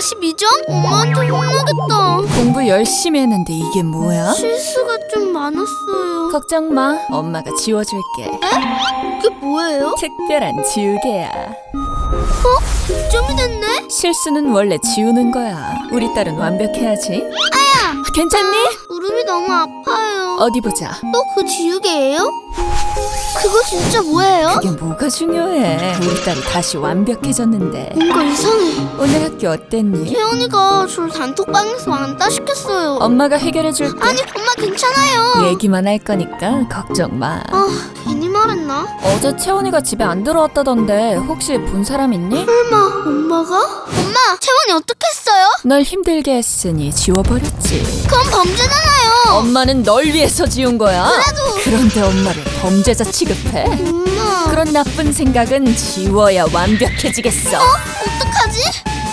42점? 엄마한테 혼나겠다. 공부 열심히 했는데 이게 뭐야? 실수가 좀 많았어요. 걱정 마. 엄마가 지워줄게. 그게 뭐예요? 특별한 지우개야. 2점이 됐네? 실수는 원래 지우는 거야. 우리 딸은 완벽해야지. 아야! 괜찮니? 무릎이 너무 아파요. 어디 보자. 또그 지우개예요? 그거 진짜 뭐예요? 그게 뭐가 중요해? 우리 딸이 다시 완벽해졌는데. 뭔가 이상해. 오늘 학교 어땠니? 혜원이가 저를 단톡방에서 왕따 시켰어요. 엄마가 해결해 줄게. 아니, 엄마 괜찮아요. 얘기만 할 거니까 걱정 마. 아, 괜히 말했나? 어제 채원이가 집에 안 들어왔다던데 혹시 본 사람 있니? 설마 엄마가? 엄마, 채원이 어떻게 했어요? 널 힘들게 했으니 지워버렸지. 그건 범죄잖아요. 엄마는 널 위해서 지운 거야. 그래도 그런데 엄마를 범죄자 취급해? 엄마 그런 나쁜 생각은 지워야 완벽해지겠어. 어떡하지?